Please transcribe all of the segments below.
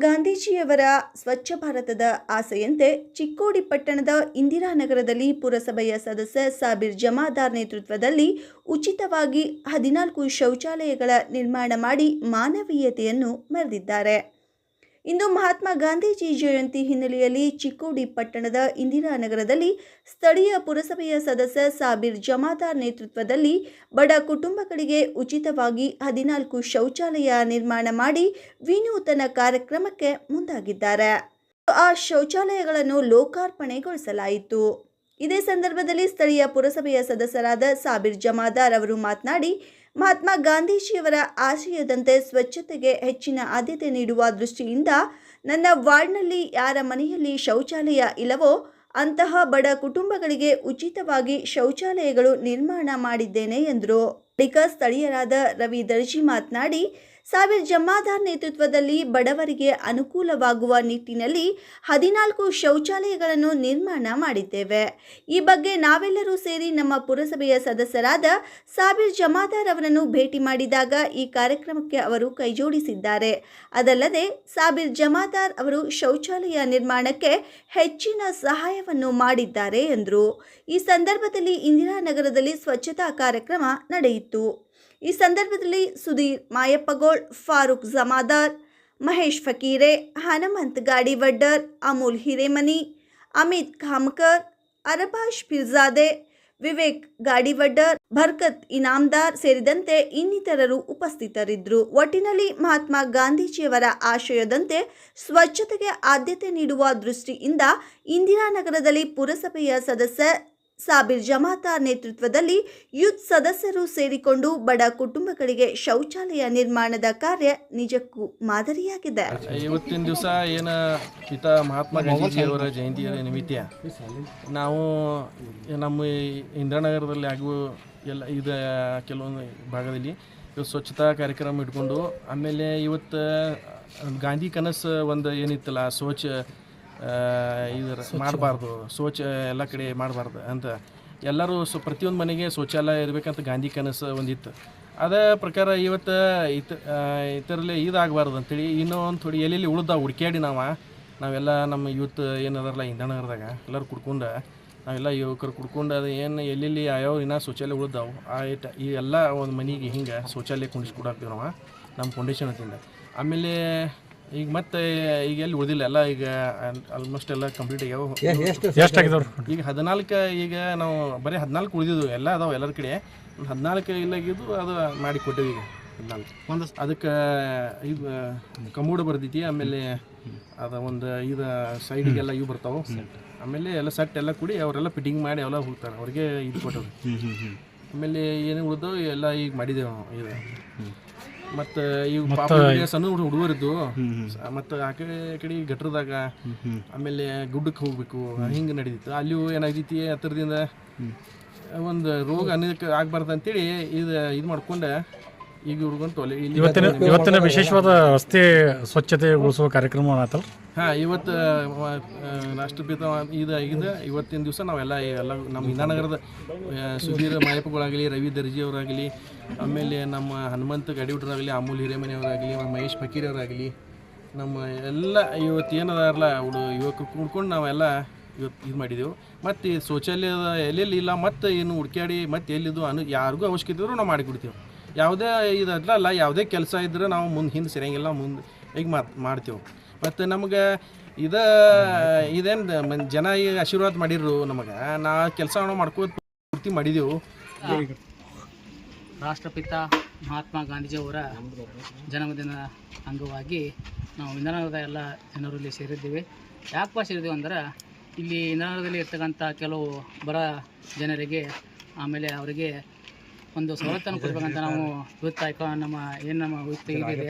ಗಾಂಧೀಜಿಯವರ ಸ್ವಚ್ಛ ಭಾರತದ ಆಸೆಯಂತೆ ಚಿಕ್ಕೋಡಿ ಪಟ್ಟಣದ ಇಂದಿರಾನಗರದಲ್ಲಿ ಪುರಸಭೆಯ ಸದಸ್ಯ ಸಾಬಿರ್ ಜಮಾದಾರ್ ನೇತೃತ್ವದಲ್ಲಿ ಉಚಿತವಾಗಿ ಹದಿನಾಲ್ಕು ಶೌಚಾಲಯಗಳ ನಿರ್ಮಾಣ ಮಾಡಿ ಮಾನವೀಯತೆಯನ್ನು ಮೆರೆದಿದ್ದಾರೆ. ಇಂದು ಮಹಾತ್ಮ ಗಾಂಧೀಜಿ ಜಯಂತಿ ಹಿನ್ನೆಲೆಯಲ್ಲಿ ಚಿಕ್ಕೋಡಿ ಪಟ್ಟಣದ ಇಂದಿರಾನಗರದಲ್ಲಿ ಸ್ಥಳೀಯ ಪುರಸಭೆಯ ಸದಸ್ಯ ಸಾಬೀರ್ ಜಮಾದಾರ್ ನೇತೃತ್ವದಲ್ಲಿ ಬಡ ಕುಟುಂಬಗಳಿಗೆ ಉಚಿತವಾಗಿ ಹದಿನಾಲ್ಕು ಶೌಚಾಲಯ ನಿರ್ಮಾಣ ಮಾಡಿ ವಿನೂತನ ಕಾರ್ಯಕ್ರಮಕ್ಕೆ ಮುಂದಾಗಿದ್ದಾರೆ. ಆ ಶೌಚಾಲಯಗಳನ್ನು ಲೋಕಾರ್ಪಣೆಗೊಳಿಸಲಾಯಿತು. ಇದೇ ಸಂದರ್ಭದಲ್ಲಿ ಸ್ಥಳೀಯ ಪುರಸಭೆಯ ಸದಸ್ಯರಾದ ಸಾಬೀರ್ ಜಮಾದಾರ್ ಅವರು ಮಾತನಾಡಿ ಮಹಾತ್ಮ ಗಾಂಧೀಜಿಯವರ ಆಶಯದಂತೆ ಸ್ವಚ್ಛತೆಗೆ ಹೆಚ್ಚಿನ ಆದ್ಯತೆ ನೀಡುವ ದೃಷ್ಟಿಯಿಂದ ನನ್ನ ವಾರ್ಡ್ನಲ್ಲಿ ಯಾರ ಮನೆಯಲ್ಲಿ ಶೌಚಾಲಯ ಇಲ್ಲವೋ ಅಂತಹ ಬಡ ಕುಟುಂಬಗಳಿಗೆ ಉಚಿತವಾಗಿ ಶೌಚಾಲಯಗಳು ನಿರ್ಮಾಣ ಮಾಡಿದ್ದೇನೆ ಎಂದರು. ಬಳಿಕ ಸ್ಥಳೀಯರಾದ ರವಿ ದರ್ಜಿ ಮಾತನಾಡಿ ಸಾವಿರ್ ಜಮಾದಾರ್ ನೇತೃತ್ವದಲ್ಲಿ ಬಡವರಿಗೆ ಅನುಕೂಲವಾಗುವ ನಿಟ್ಟಿನಲ್ಲಿ ಹದಿನಾಲ್ಕು ಶೌಚಾಲಯಗಳನ್ನು ನಿರ್ಮಾಣ ಮಾಡಿದ್ದೇವೆ. ಈ ಬಗ್ಗೆ ನಾವೆಲ್ಲರೂ ಸೇರಿ ನಮ್ಮ ಪುರಸಭೆಯ ಸದಸ್ಯರಾದ ಸಾವಿರ್ ಜಮಾದಾರ್ ಅವರನ್ನು ಭೇಟಿ ಮಾಡಿದಾಗ ಈ ಕಾರ್ಯಕ್ರಮಕ್ಕೆ ಅವರು ಕೈಜೋಡಿಸಿದ್ದಾರೆ. ಅದಲ್ಲದೆ ಸಾಬಿರ್ ಜಮಾದಾರ್ ಅವರು ಶೌಚಾಲಯ ನಿರ್ಮಾಣಕ್ಕೆ ಹೆಚ್ಚಿನ ಸಹಾಯವನ್ನು ಮಾಡಿದ್ದಾರೆ ಎಂದರು. ಈ ಸಂದರ್ಭದಲ್ಲಿ ಇಂದಿರಾನಗರದಲ್ಲಿ ಸ್ವಚ್ಛತಾ ಕಾರ್ಯಕ್ರಮ ನಡೆಯಿತು. ಈ ಸಂದರ್ಭದಲ್ಲಿ ಸುಧೀರ್ ಮಾಯಪ್ಪಗೋಳ್ ಫಾರೂಕ್ ಜಮಾದಾರ್, ಮಹೇಶ್ ಫಕೀರೆ, ಹನುಮಂತ್ ಗಾಡಿವಡ್ಡರ್, ಅಮೂಲ್ ಹಿರೇಮನಿ, ಅಮಿತ್ ಖಾಮ್ಕರ್ ಅರಬಾಷ್ ಪಿರ್ಜಾದೆ, ವಿವೇಕ್ ಗಾಡಿವಡ್ಡರ್, ಭರ್ಕತ್ ಇನಾಮ್ದಾರ್ ಸೇರಿದಂತೆ ಇನ್ನಿತರರು ಉಪಸ್ಥಿತರಿದ್ದರು. ಒಟ್ಟಿನಲ್ಲಿ ಮಹಾತ್ಮ ಗಾಂಧೀಜಿಯವರ ಆಶಯದಂತೆ ಸ್ವಚ್ಛತೆಗೆ ಆದ್ಯತೆ ನೀಡುವ ದೃಷ್ಟಿಯಿಂದ ಇಂದಿರಾನಗರದಲ್ಲಿ ಪುರಸಭೆಯ ಸದಸ್ಯ ಸಾಬಿರ್ ಜಮಾತಾ ನೇತೃತ್ವದಲ್ಲಿ ಯೂತ್ ಸದಸ್ಯರು ಸೇರಿಕೊಂಡು ಬಡ ಕುಟುಂಬಗಳಿಗೆ ಶೌಚಾಲಯ ನಿರ್ಮಾಣದ ಕಾರ್ಯ ನಿಜಕ್ಕೂ ಮಾದರಿಯಾಗಿದೆ. ಇವತ್ತಿನ ದಿವಸ ಏನು ಪಿತಾ ಮಹಾತ್ಮ ಗಾಂಧೀಜಿಯವರ ಜಯಂತಿಯ ನಿಮಿತ್ತ ನಾವು ನಮ್ಮ ಇಂದಿರಾನಗರದಲ್ಲಿ ಆಗುವ ಎಲ್ಲ ಇದ ಕೆಲವೊಂದು ಭಾಗದಲ್ಲಿ ಇವತ್ತು ಸ್ವಚ್ಛತಾ ಕಾರ್ಯಕ್ರಮ ಇಟ್ಕೊಂಡು ಆಮೇಲೆ ಇವತ್ತು ಗಾಂಧಿ ಕನಸು ಒಂದು ಏನಿತ್ತಲ್ಲ, ಸ್ವಚ್ಛ ಇದು ಮಾಡಬಾರ್ದು ಶೌಚ ಎಲ್ಲ ಕಡೆ ಮಾಡಬಾರ್ದು ಅಂತ. ಎಲ್ಲರೂ ಸೊ ಪ್ರತಿಯೊಂದು ಮನೆಗೆ ಶೌಚಾಲಯ ಇರಬೇಕಂತ ಗಾಂಧಿ ಕನಸು ಒಂದಿತ್ತು. ಅದೇ ಪ್ರಕಾರ ಇವತ್ತು ಇತ ಇತರಲ್ಲಿ ಇದಾಗಬಾರ್ದು ಅಂತೇಳಿ ಇನ್ನೂ ಒಂದು ಥೋಡಿ ಎಲ್ಲೆಲ್ಲಿ ಉಳ್ದಾವ ಹುಡ್ಕ್ಯಾಡಿ ನಾವು. ನಾವೆಲ್ಲ ನಮ್ಮ ಯೂತ್ ಏನದಾರಲ್ಲ ಇಂಧನಗರದಾಗ ಎಲ್ಲರೂ ಕುಡ್ಕೊಂಡು ನಾವೆಲ್ಲ ಯುವಕರು ಕುಡ್ಕೊಂಡು ಅದು ಏನು ಎಲ್ಲೆಲ್ಲಿ ಯಾವ್ಯಾವ ಇನ್ನೂ ಶೌಚಾಲಯ ಉಳ್ದಾವು. ಆ ಐಟ ಈ ಎಲ್ಲ ಒಂದು ಮನೆಗೆ ಹಿಂಗೆ ಶೌಚಾಲಯ ಕುಂಡಿಸ್ಕೊಡಾಕ್ತೀವಿ ನಾವು ನಮ್ಮ ಫೌಂಡೇಶನ್ ಅಂತಿಂದ ಆಮೇಲೆ ಈಗ ಮತ್ತೆ ಈಗ ಎಲ್ಲಿ ಉಳಿದಿಲ್ಲ ಎಲ್ಲ ಈಗ ಆಲ್ಮೋಸ್ಟ್ ಎಲ್ಲ ಕಂಪ್ಲೀಟ್ ಆಗ್ಯಾವ ಎಷ್ಟಾಗಿದವ್ರು ಈಗ ಹದಿನಾಲ್ಕು ಈಗ ನಾವು ಬರೀ ಹದಿನಾಲ್ಕು ಉಳಿದಿದ್ವು ಎಲ್ಲ ಅದಾವೆ ಎಲ್ಲರ ಕಡೆ. ಒಂದು ಹದಿನಾಲ್ಕು ಇಲ್ಲಾಗಿದ್ದು ಅದು ಮಾಡಿ ಕೊಟ್ಟೆವು ಈಗ ಹದಿನಾಲ್ಕು. ಒಂದು ಅದಕ್ಕೆ ಇದು ಕಮೂಡು ಬರ್ದೈತಿ ಆಮೇಲೆ ಅದು ಒಂದು ಇದು ಸೈಡಿಗೆಲ್ಲ ಇವು ಬರ್ತಾವೆ. ಆಮೇಲೆ ಎಲ್ಲ ಸೆಟ್ ಎಲ್ಲ ಕೂಡಿ ಅವರೆಲ್ಲ ಫಿಟ್ಟಿಂಗ್ ಮಾಡಿ ಎಲ್ಲ ಹೋಗ್ತಾರೆ ಅವ್ರಿಗೆ ಇದು ಕೊಟ್ಟವ್ರು ಆಮೇಲೆ ಏನು ಉಳಿದು ಎಲ್ಲ ಈಗ ಮಾಡಿದ್ದೇವೆ ನಾವು ಇದು. ಮತ್ತು ಈಗ ಪಾಪ ಸಣ್ಣ ಹುಡುಗ ಹುಡುಗರಿದ್ದು ಮತ್ತು ಆ ಕಡೆ ಈ ಕಡೆ ಗಟ್ರದಾಗ ಆಮೇಲೆ ಗುಡ್ಡಕ್ಕೆ ಹೋಗ್ಬೇಕು ಹಿಂಗೆ ನಡೀತಿತ್ತು. ಅಲ್ಲಿಯೂ ಏನಾಗ್ತೈತಿ ಹತ್ತಿರದಿಂದ ಒಂದು ರೋಗ ಅನ್ನೋದಕ್ಕೆ ಆಗ್ಬಾರ್ದು ಅಂತೇಳಿ ಇದು ಇದು ಮಾಡ್ಕೊಂಡು. ಈಗ ಅಲ್ಲಿ ಇವತ್ತಿನ ಇವತ್ತಿನ ವಿಶೇಷವಾದ ರಸ್ತೆ ಸ್ವಚ್ಛತೆಗೊಳಿಸುವ ಕಾರ್ಯಕ್ರಮ ಆತಲ್ಲ? ಹಾಂ ಇವತ್ತು ರಾಷ್ಟ್ರಪಿತ ಇದು ಆಗಿದೆ ಇವತ್ತಿನ ದಿವಸ ನಾವೆಲ್ಲ ಎಲ್ಲ ನಮ್ಮ ಇಂದಾನಗರದ ಸುಧೀರ್ ಮಾಯಪ್ಪಗಳಾಗಲಿ ರವಿ ದರ್ಜಿ ಅವರಾಗಲಿ ಆಮೇಲೆ ನಮ್ಮ ಹನುಮಂತ ಗಡಿಬಿಟ್ರಾಗಲಿ ಅಮೂಲ್ ಹಿರೇಮನೆಯವರಾಗಲಿ ಮಹೇಶ್ ಫಕೀರ್ ಅವರಾಗಲಿ ನಮ್ಮ ಎಲ್ಲ ಇವತ್ತು ಏನದಾರಲ್ಲ ಹುಡು ಯುವಕರು ಕೂಡ್ಕೊಂಡು ನಾವೆಲ್ಲ ಇವತ್ತು ಇದು ಮಾಡಿದೆವು. ಮತ್ತು ಶೌಚಾಲಯದ ಎಲ್ಲೆಲ್ಲಿ ಇಲ್ಲ ಮತ್ತು ಏನು ಹುಡ್ಕ್ಯಾಡಿ ಮತ್ತು ಎಲ್ಲಿದ್ದು ಅನು ಯಾರಿಗೂ ಅವಶ್ಯಕತೆ ಇದ್ರೂ ನಾವು ಮಾಡಿಕೊಡ್ತೀವಿ. ಯಾವುದೇ ಇದು ಅಲ್ಲ, ಯಾವುದೇ ಕೆಲಸ ಇದ್ರೆ ನಾವು ಮುಂದೆ ಹಿಂದೆ ಸರಿಯಂಗಿಲ್ಲ, ಮುಂದೆ ಈಗ ಮಾತು, ಮಾಡ್ತೇವೆ. ಮತ್ತು ನಮಗೆ ಇದ ಇದೇನು ಜನ ಈಗ ಆಶೀರ್ವಾದ ಮಾಡಿರು ನಮಗೆ, ನಾ ಕೆಲಸ ಮಾಡ್ಕೋ ಪೂರ್ತಿ ಮಾಡಿದೆವು. ರಾಷ್ಟ್ರಪಿತ ಮಹಾತ್ಮ ಗಾಂಧೀಜಿಯವರ ಜನ್ಮದಿನ ಅಂಗವಾಗಿ ನಾವು ಇಂಧನದ ಎಲ್ಲ ಜನರು ಇಲ್ಲಿ ಸೇರಿದ್ದೀವಿ. ಯಾಕಪ್ಪ ಸೇರಿದ್ದೀವಿ ಅಂದ್ರೆ, ಇಲ್ಲಿ ಇಂಧನದಲ್ಲಿ ಇರ್ತಕ್ಕಂಥ ಕೆಲವು ಬರ ಜನರಿಗೆ ಆಮೇಲೆ ಅವರಿಗೆ ಒಂದು ಸವಲತ್ತನ್ನು ಕೊಡಬೇಕಂತ ನಾವು ಯೂತ್ ಐಕಾ ನಮ್ಮ ಏನು ನಮ್ಮ ಇದೆ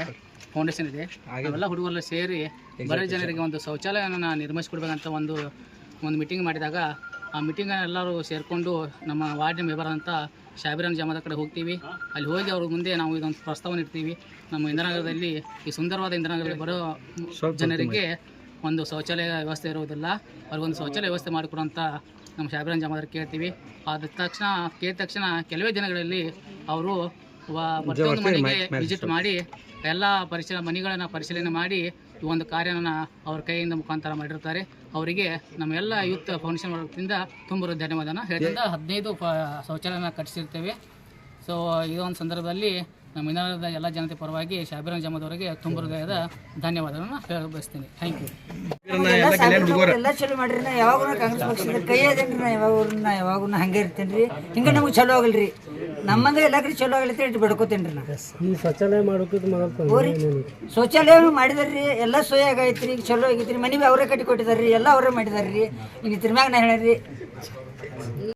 ಫೌಂಡೇಶನ್ ಇದೆ. ಅವೆಲ್ಲ ಹುಡುಗರೆಲ್ಲ ಸೇರಿ ಬರ ಜನರಿಗೆ ಒಂದು ಶೌಚಾಲಯನ ನಿರ್ಮಿಸಿಕೊಡ್ಬೇಕಂತ ಒಂದು ಒಂದು ಮೀಟಿಂಗ್ ಮಾಡಿದಾಗ ಆ ಮೀಟಿಂಗ್ ಎಲ್ಲರೂ ಸೇರಿಕೊಂಡು ನಮ್ಮ ವಾರ್ಡ್ ಮೆಂಬರ್ ಅಂತ ಶಾಬಿರಾನ್ ಜಮಾದ ಕಡೆ ಹೋಗ್ತೀವಿ. ಅಲ್ಲಿ ಹೋಗಿ ಅವ್ರ ಮುಂದೆ ನಾವು ಇದೊಂದು ಪ್ರಸ್ತಾವನೆ ಇಡ್ತೀವಿ. ನಮ್ಮ ಇಂದಿರಾನಗರದಲ್ಲಿ ಈ ಸುಂದರವಾದ ಇಂದಿರಾನಗರದಲ್ಲಿ ಬರೋ ಜನರಿಗೆ ಒಂದು ಶೌಚಾಲಯ ವ್ಯವಸ್ಥೆ ಇರುವುದಿಲ್ಲ ಅವ್ರಿಗೊಂದು ಶೌಚಾಲಯ ವ್ಯವಸ್ಥೆ ಮಾಡಿಕೊಡುವಂಥ ನಮ್ಮ ಶಾಬಿರಾನ್ ಜಮಾದಾರ್ ಕೇಳ್ತೀವಿ. ಆದ ತಕ್ಷಣ ಕೇಳಿದ ತಕ್ಷಣ ಕೆಲವೇ ದಿನಗಳಲ್ಲಿ ಅವರು ಮತ್ತೊಂದು ಪ್ರತಿಯೊಂದು ಮನೆಗೆ ವಿಸಿಟ್ ಮಾಡಿ ಎಲ್ಲ ಪರಿಶೀಲ ಮನೆಗಳನ್ನು ಪರಿಶೀಲನೆ ಮಾಡಿ ಈ ಒಂದು ಕಾರ್ಯನ ಅವ್ರ ಕೈಯಿಂದ ಮುಖಾಂತರ ಮಾಡಿರ್ತಾರೆ. ಅವರಿಗೆ ನಮ್ಮೆಲ್ಲ ಯೂತ್ ಫೌಂಡೇಶನ್ ವರ್ಗದಿಂದ ತುಂಬ ಧನ್ಯವಾದನ. ಹೇಳಿದ ಹದಿನೈದು ಪ ಶೌಚಾಲಯನ ಕಟ್ಟಿಸಿರ್ತೇವೆ. ಸೊ ಈ ಒಂದು ಸಂದರ್ಭದಲ್ಲಿ ನಮ್ಮ ಇನ್ನಾರದ ಎಲ್ಲ ಜನತೆ ಪರವಾಗಿ ಶಾಬಿರಾನ್ ಜಮದವರಿಗೆ ಅವರಿಗೆ ತುಂಬ ಹೃದಯದ ಧನ್ಯವಾದಗಳನ್ನು ಹೇಳ ಬಯಸ್ತೀನಿ ಥ್ಯಾಂಕ್ ಯು ಎಲ್ಲ ಚಲೋ ಮಾಡ್ರಿ ನಾ ಯಾವಾಗೂ ಕಾಂಗ್ರೆಸ್ ಪಕ್ಷದ ಕೈ ಅದೇನ್ರಿ ನಾ ಯಾವಾಗ ನಾ ಯಾವಾಗೂ ಹಂಗೆ ಇರ್ತೇನೆ ರೀ ಹಿಂಗೆ ನಮ್ಗೆ ಚಲೋ ಆಗಲ್ರಿ. ನಮ್ಮಂಗ ಎಲ್ಲ ಕಡೆ ಚಲೋ ಆಗಲಿ ಇಟ್ಟು ಬಿಡ್ಕೋತೇನೆ ರೀ ನಾ. ಈ ಶೌಚಾಲಯ ಮಾಡೋಕೆ ಶೌಚಾಲಯ ಮಾಡಿದಾರ್ರಿ ಎಲ್ಲ ಸೋಯ ಆಗೈತಿ ಈಗ ಚಲೋ ಆಗೈತ್ರಿ ಮನೆ ಬಿ ಅವರೇ ಕಟ್ಟಿ ಕೊಟ್ಟಿದಾರ್ರಿ ಎಲ್ಲ ಅವರೇ ಮಾಡಿದಾರ್ರಿ. ಇನ್ನು ಮ್ಯಾಗ ನಾ ಹೇಳ್ರಿ